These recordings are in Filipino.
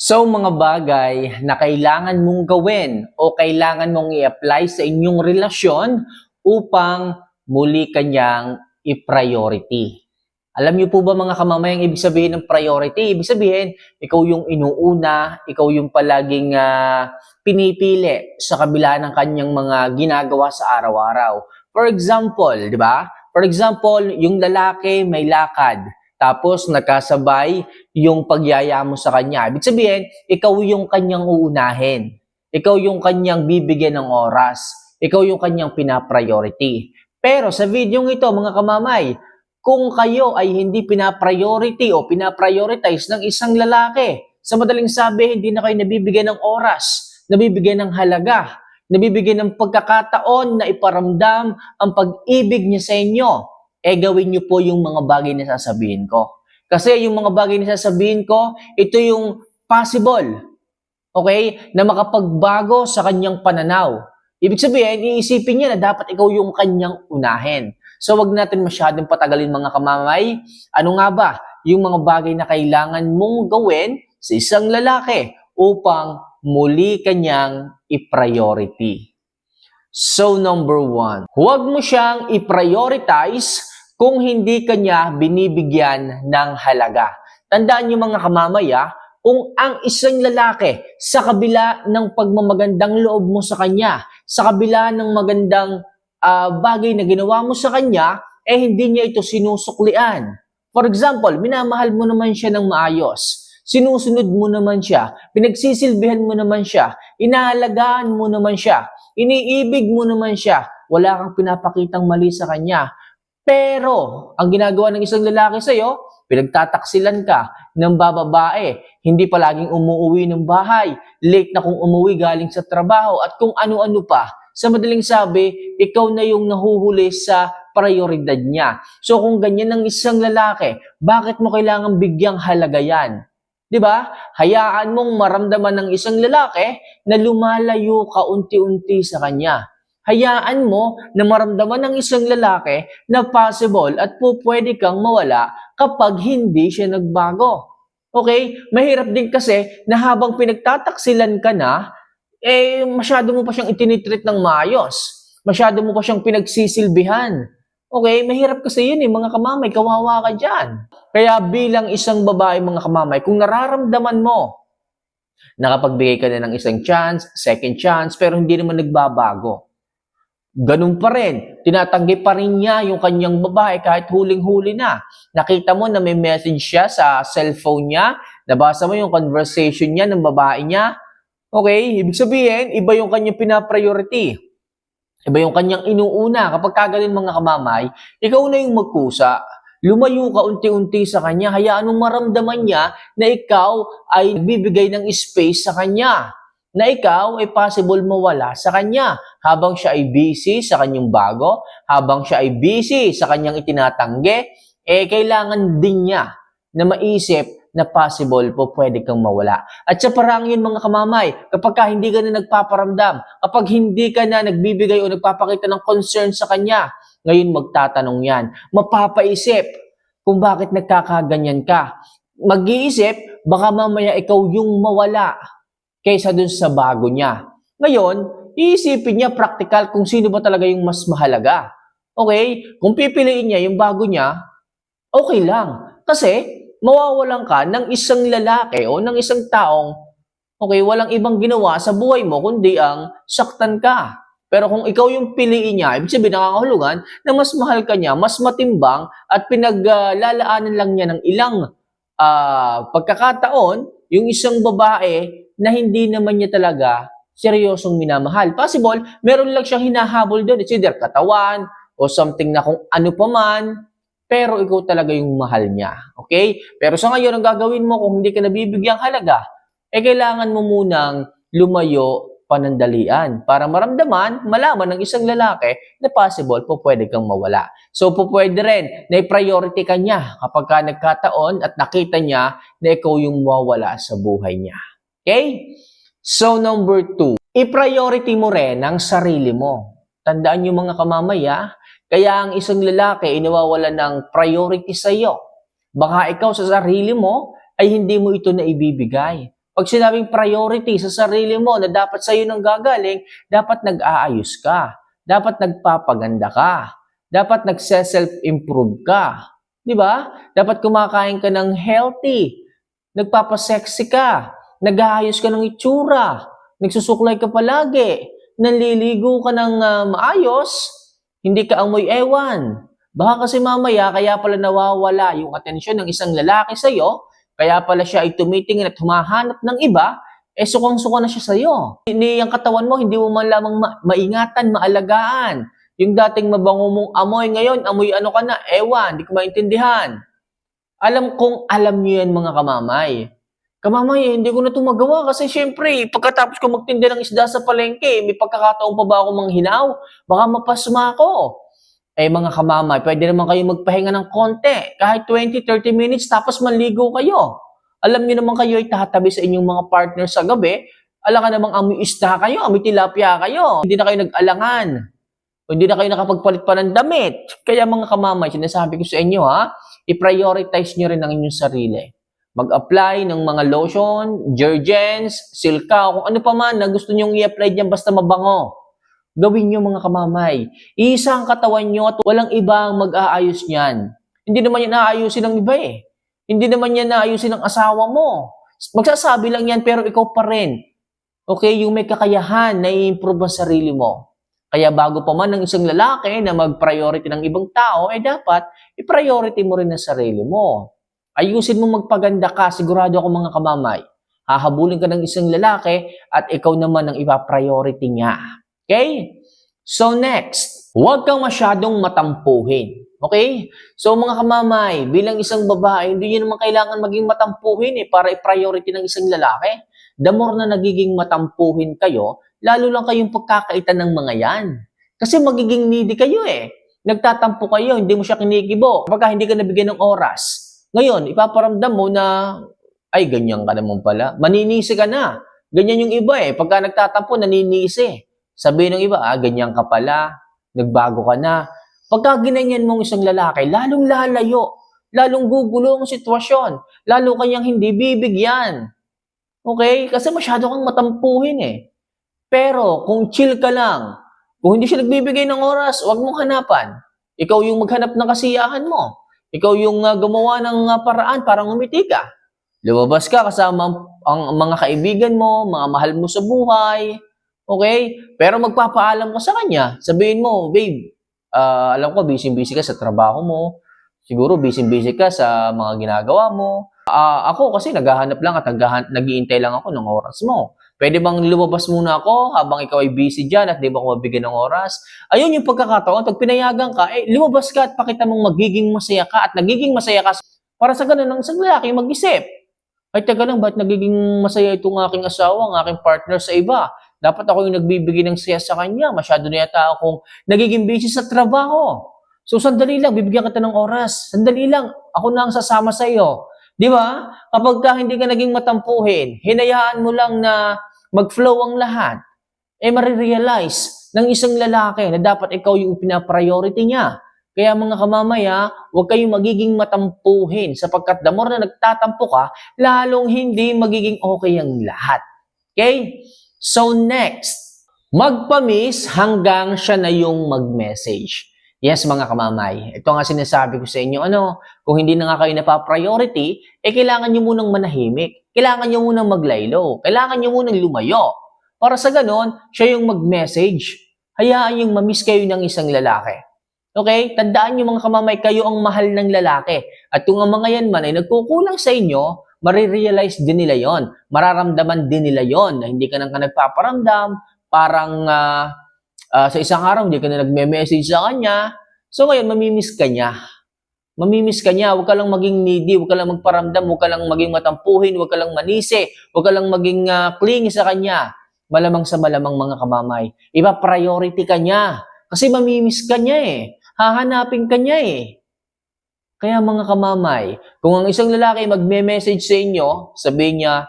So mga bagay na kailangan mong gawin o kailangan mong i-apply sa inyong relasyon upang muli kanyang i-priority. Alam niyo po ba mga kamamayang ibig sabihin ng priority? Ibig sabihin, ikaw yung inuuna, ikaw yung palaging ah, pinipili sa kabila ng kanyang mga ginagawa sa araw-araw. For example, di ba? For example, yung lalaki may lakad, tapos nakasabay yung pagyaya mo sa kanya. Ibig sabihin, ikaw yung kanyang uunahin. Ikaw yung kanyang bibigyan ng oras. Ikaw yung kanyang pinapriority. Pero sa video ito, mga kamamay, kung kayo ay hindi pinapriority o pinaprioritize ng isang lalaki, sa madaling sabi, hindi na kayo nabibigyan ng oras, nabibigyan ng halaga, nabibigyan ng pagkakataon na iparamdam ang pag-ibig niya sa inyo, eh gawin niyo po yung mga bagay na sasabihin ko. Kasi yung mga bagay na sasabihin ko, ito yung possible, okay, na makapagbago sa kanyang pananaw. Ibig sabihin, iisipin niya na dapat ikaw yung kanyang unahin. So wag natin masyadong patagalin mga kamamay. Ano nga ba yung mga bagay na kailangan mong gawin sa isang lalaki upang muli kanyang i-priority? So number one, huwag mo siyang i-prioritize kung hindi kanya binibigyan ng halaga. Tandaan niyo mga kamamaya, kung ang isang lalaki sa kabila ng pagmamagandang loob mo sa kanya, sa kabila ng magandang ah, bagay na ginawa mo sa kanya, eh hindi niya ito sinusuklian. For example, minamahal mo naman siya ng maayos. Sinusunod mo naman siya. Pinagsisilbihan mo naman siya. Inaalagaan mo naman siya. Iniibig mo naman siya. Wala kang pinapakitang mali sa kanya. Pero, ang ginagawa ng isang lalaki sa'yo, pinagtataksilan ka ng bababae, hindi palaging umuwi ng bahay, late na kung umuwi galing sa trabaho, at kung ano-ano pa. Sa madaling sabi, ikaw na yung nahuhuli sa prioridad niya. So kung ganyan ang isang lalaki, bakit mo kailangan bigyang halaga yan? 'Di ba? Hayaan mong maramdaman ng isang lalaki na lumalayo ka unti-unti sa kanya. Hayaan mo na maramdaman ng isang lalaki na possible at po pwede kang mawala kapag hindi siya nagbago. Okay? Mahirap din kasi na habang pinagtataksilan ka na, eh masyado mo pa siyang itinitreat ng maayos. Masyado mo pa siyang pinagsisilbihan. Okay? Mahirap kasi yun eh, mga kamamay, kawawa ka dyan. Kaya bilang isang babae, mga kamamay, kung nararamdaman mo, nakapagbigay ka na ng isang chance, second chance, pero hindi naman nagbabago. Ganun pa rin. Tinatanggi pa rin niya yung kanyang babae kahit huling-huli na. Nakita mo na may message siya sa cellphone niya. Nabasa mo yung conversation niya ng babae niya. Okay, ibig sabihin, iba yung kanyang pinapriority. Iba yung kanyang inuuna. Kapag kagaling mga kamamay, ikaw na yung magkusa. Lumayo ka unti-unti sa kanya. Hayaan mong maramdaman niya na ikaw ay bibigay ng space sa kanya. Na ikaw ay possible mawala sa kanya habang siya ay busy sa kanyang bago, habang siya ay busy sa kanyang itinatanggi, eh kailangan din niya na maisip na possible po pwede kang mawala. At sa parang yun mga kamamay, kapag ka hindi ka na nagpaparamdam, kapag hindi ka na nagbibigay o nagpapakita ng concern sa kanya, ngayon magtatanong yan, mapapaisip kung bakit nagkakaganyan ka. Mag-iisip, baka mamaya ikaw yung mawala kaysa dun sa bago niya. Ngayon, iisipin niya practical kung sino ba talaga yung mas mahalaga. Okay? Kung pipiliin niya yung bago niya, okay lang. Kasi, mawawalan ka ng isang lalaki o ng isang taong okay, walang ibang ginawa sa buhay mo kundi ang saktan ka. Pero kung ikaw yung piliin niya, ibig sabihin nakakahulugan na mas mahal ka niya, mas matimbang at pinaglalaanan lang niya ng ilang ah, pagkakataon yung isang babae na hindi naman niya talaga seryosong minamahal. Possible, meron lang siyang hinahabol doon. It's either katawan o something na kung ano pa man, pero ikaw talaga yung mahal niya. Okay? Pero sa ngayon, ang gagawin mo kung hindi ka nabibigyang halaga, eh kailangan mo munang lumayo panandalian para maramdaman, malaman ng isang lalaki na possible po pwede kang mawala. So po pwede rin na i-priority ka niya kapag ka nagkataon at nakita niya na ikaw yung mawawala sa buhay niya. Okay? So number two, i-priority mo rin ang sarili mo. Tandaan niyo mga kamamaya, kaya ang isang lalaki ay nawawala ng priority sa iyo. Baka ikaw sa sarili mo ay hindi mo ito na ibibigay. Pag sinabing priority sa sarili mo na dapat sa'yo nang gagaling, dapat nag-aayos ka. Dapat nagpapaganda ka. Dapat nagse-self-improve ka. Di ba? Dapat kumakain ka ng healthy. Nagpapasexy ka. Nag-aayos ka ng itsura. Nagsusuklay ka palagi. Nanliligo ka ng ah, maayos. Hindi ka amoy ewan. Baka kasi mamaya, kaya pala nawawala yung atensyon ng isang lalaki sa'yo, kaya pala siya ay tumitingin at humahanap ng iba, eh sukang-suka na siya sa'yo. Hindi yung katawan mo, hindi mo man lamang ma- maingatan, maalagaan. Yung dating mabango mong amoy ngayon, amoy ano ka na, ewan, hindi ko maintindihan. Alam kong alam niyo yan mga kamamay. Kamamay, eh, hindi ko na ito magawa kasi syempre, pagkatapos ko magtinda ng isda sa palengke, may pagkakataon pa ba ako manghinaw? Baka mapasma ako. Eh mga kamamay, pwede naman kayo magpahinga ng konti. Kahit 20-30 minutes tapos manligo kayo. Alam niyo naman kayo ay tatabi sa inyong mga partner sa gabi. Alam ka namang amoy isda kayo, amoy tilapia kayo. Hindi na kayo nag-alangan. Hindi na kayo nakapagpalit pa ng damit. Kaya mga kamamay, sinasabi ko sa inyo ha, i-prioritize nyo rin ang inyong sarili. Mag-apply ng mga lotion, detergents, silka, kung ano pa man na gusto nyong i-apply dyan basta mabango. Gawin nyo mga kamamay. Iisa ang katawan nyo at walang ibang mag-aayos niyan. Hindi naman yan naayusin ng iba eh. Hindi naman yan naayusin ng asawa mo. Magsasabi lang yan pero ikaw pa rin. Okay, yung may kakayahan na i-improve ang sarili mo. Kaya bago pa man ng isang lalaki na mag-priority ng ibang tao, eh dapat i-priority mo rin ang sarili mo. Ayusin mo magpaganda ka, sigurado ako mga kamamay. Hahabulin ka ng isang lalaki at ikaw naman ang ipa-priority niya. Okay? So next, huwag kang masyadong matampuhin. Okay? So mga kamamay, bilang isang babae, hindi nyo naman kailangan maging matampuhin eh para i-priority ng isang lalaki. The more na nagiging matampuhin kayo, lalo lang kayong pagkakaitan ng mga yan. Kasi magiging needy kayo eh. Nagtatampo kayo, hindi mo siya kinikibo. Kapag hindi ka nabigyan ng oras. Ngayon, ipaparamdam mo na, ay, ganyan ka naman pala. Maninisi ka na. Ganyan yung iba eh. Pagka nagtatampo, naninisi. Sabi ng iba, ah, ganyan ka pala. Nagbago ka na. Pagka ginanyan mong isang lalaki, lalong lalayo. Lalong gugulo ang sitwasyon. Lalo kanyang hindi bibigyan. Okay? Kasi masyado kang matampuhin eh. Pero kung chill ka lang, kung hindi siya nagbibigay ng oras, huwag mong hanapan. Ikaw yung maghanap ng kasiyahan mo. Ikaw yung uh, gumawa ng uh, paraan para ngumiti ka. Lumabas ka kasama ang, mga kaibigan mo, mga mahal mo sa buhay. Okay? Pero magpapaalam ka sa kanya. Sabihin mo, babe, ah, alam ko, busy-busy ka sa trabaho mo. Siguro busy-busy ka sa mga ginagawa mo. Ah, ako kasi naghahanap lang at nag-iintay lang ako ng oras mo. Pwede bang lumabas muna ako habang ikaw ay busy dyan at di ba ako mabigyan ng oras? Ayun yung pagkakataon. Pag pinayagan ka, eh, lumabas ka at pakita mong magiging masaya ka at nagiging masaya ka para sa ganun ang isang lalaki mag-isip. Ay, teka lang, ba't nagiging masaya itong aking asawa, ang aking partner sa iba? Dapat ako yung nagbibigay ng saya sa kanya. Masyado na yata akong nagiging busy sa trabaho. So, sandali lang, bibigyan kita ng oras. Sandali lang, ako na ang sasama sa iyo. Di ba? Kapag ka hindi ka naging matampuhin, hinayaan mo lang na mag-flow ang lahat, eh marirealize ng isang lalaki na dapat ikaw yung pinapriority niya. Kaya mga kamamaya, huwag kayong magiging matampuhin sapagkat the more na nagtatampo ka, lalong hindi magiging okay ang lahat. Okay? So next, magpamis hanggang siya na yung mag-message. Yes, mga kamamay. Ito nga sinasabi ko sa inyo, ano, kung hindi na nga kayo napapriority, eh kailangan nyo munang manahimik. Kailangan nyo munang maglaylo. Kailangan nyo munang lumayo. Para sa ganon, siya yung mag-message. Hayaan yung mamiss kayo ng isang lalaki. Okay? Tandaan nyo mga kamamay, kayo ang mahal ng lalaki. At kung ang mga yan man ay nagkukulang sa inyo, marirealize din nila yon, Mararamdaman din nila yon na hindi ka nang ka nagpaparamdam, parang ah, ah, sa isang araw hindi ka na nagme-message sa kanya. So ngayon, mamimiss ka niya. Mamimiss ka niya, huwag ka lang maging needy, huwag ka lang magparamdam, huwag ka lang maging matampuhin, huwag ka lang manisi, huwag ka lang maging ah, clingy sa kanya. Malamang sa malamang mga kamamay. Iba priority ka niya. Kasi mamimiss ka niya eh. Hahanapin ka niya eh. Kaya mga kamamay, kung ang isang lalaki magme-message sa inyo, sabihin niya,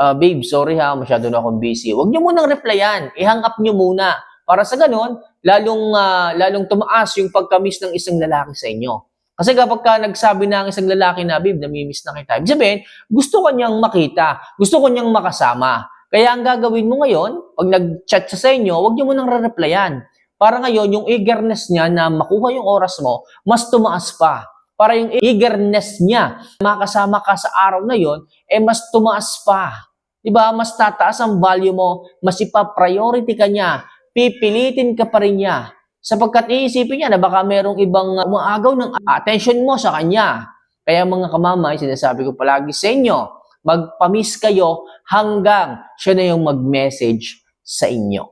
ah, babe, sorry ha, masyado na akong busy. Huwag niyo munang replyan. I-hang up niyo muna. Para sa ganun, lalong, ah, lalong tumaas yung pagkamis ng isang lalaki sa inyo. Kasi kapag ka nagsabi na ang isang lalaki na, babe, namimiss na kita. Ibig sabihin, gusto ko niyang makita. Gusto ko niyang makasama. Kaya ang gagawin mo ngayon, pag nag-chat siya sa inyo, huwag niyo munang re-replyan. Para ngayon, yung eagerness niya na makuha yung oras mo, mas tumaas pa. Para yung eagerness niya, makasama ka sa araw na yon, eh mas tumaas pa. Diba? Mas tataas ang value mo, mas ipa-priority ka niya, pipilitin ka pa rin niya. Sapagkat iisipin niya na baka merong ibang uh, umaagaw ng attention mo sa kanya. Kaya mga kamamay, sinasabi ko palagi sa inyo, magpamiss kayo hanggang siya na yung mag-message sa inyo.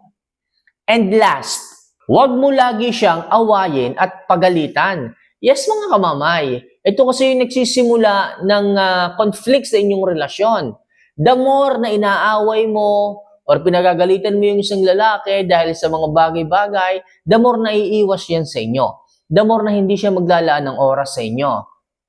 And last, huwag mo lagi siyang awayin at pagalitan. Yes, mga kamamay, ito kasi yung nagsisimula ng uh, conflict sa inyong relasyon. The more na inaaway mo or pinagagalitan mo yung isang lalaki dahil sa mga bagay-bagay, the more na iiwas yan sa inyo. The more na hindi siya maglalaan ng oras sa inyo.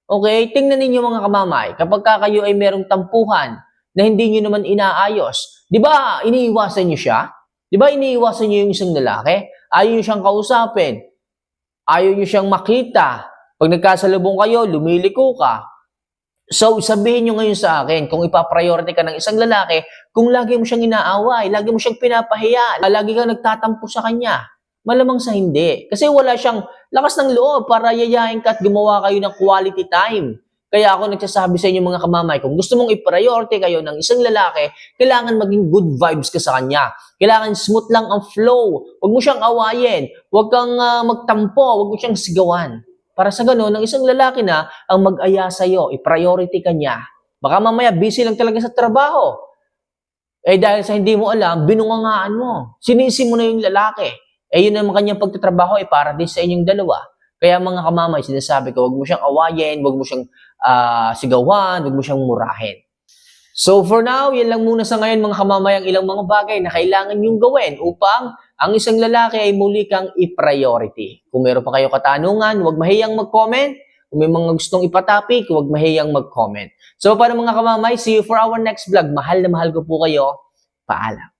Okay? Tingnan ninyo mga kamamay, kapag ka kayo ay merong tampuhan na hindi nyo naman inaayos, di ba iniiwasan nyo siya? Di ba iniiwasan nyo yung isang lalaki? Ayaw nyo siyang kausapin. Ayaw nyo siyang makita. Pag nagkasalubong kayo, lumiliko ka. So, sabihin nyo ngayon sa akin, kung ipapriority ka ng isang lalaki, kung lagi mo siyang inaaway, lagi mo siyang pinapahiya, lagi kang nagtatampo sa kanya, malamang sa hindi. Kasi wala siyang lakas ng loob para yayain ka at gumawa kayo ng quality time. Kaya ako nagsasabi sa inyo mga kamamay, kung gusto mong i-priority kayo ng isang lalaki, kailangan maging good vibes ka sa kanya. Kailangan smooth lang ang flow. Huwag mo siyang awayin. Huwag kang uh, magtampo. Huwag mo siyang sigawan. Para sa ganun, ang isang lalaki na ang mag-aya sa'yo, i-priority ka niya. Baka mamaya busy lang talaga sa trabaho. Eh dahil sa hindi mo alam, binungangaan mo. Sinisi mo na yung lalaki. Eh yun naman kanyang pagtatrabaho ay para din sa inyong dalawa. Kaya mga kamamay, sinasabi ko, huwag mo siyang awayin, huwag mo siyang uh, sigawan, huwag mo siyang murahin. So for now, yan lang muna sa ngayon mga kamamay ang ilang mga bagay na kailangan yung gawin upang ang isang lalaki ay muli kang i-priority. Kung meron pa kayo katanungan, huwag mahiyang mag-comment. Kung may mga gustong ipatapik, huwag mahiyang mag-comment. So para mga kamamay, see you for our next vlog. Mahal na mahal ko po kayo. Paalam.